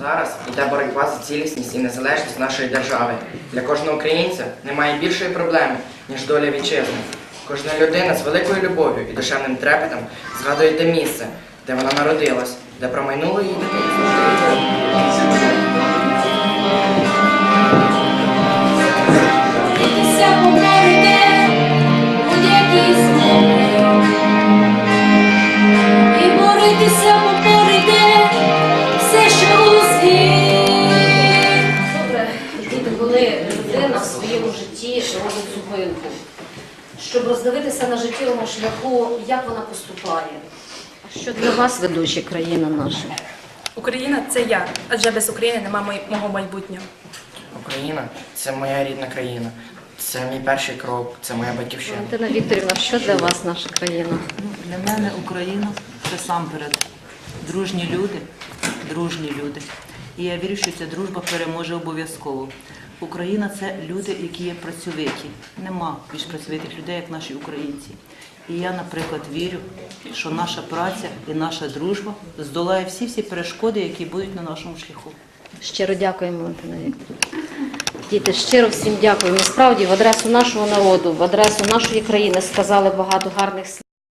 Зараз йде боротьба за цілісність і незалежність нашої держави. Для кожного українця немає більшої проблеми, ніж доля вітчизни. Кожна людина з великою любов'ю і душевним трепетом згадує те місце, де вона народилась, де промайнуло її дитинство. В своєму житті робить зупинку, щоб роздивитися на життєвому шляху, як вона поступає. Що для вас ведуча країна наша? Україна це я, адже без України нема мого майбутнього. Україна це моя рідна країна. Це мій перший крок, це моя батьківщина. Валентина Вікторівна, що для вас наша країна? Для мене Україна це самперед дружні люди, дружні люди. І я вірю, що ця дружба переможе обов'язково. Україна це люди, які є працьовиті. Нема більш працьовитих людей, як наші українці. І я, наприклад, вірю, що наша праця і наша дружба здолає всі всі перешкоди, які будуть на нашому шляху. Щиро дякуємо, Валентина Вікторівна. Діти, щиро всім дякуємо. Насправді, в адресу нашого народу, в адресу нашої країни сказали багато гарних слів.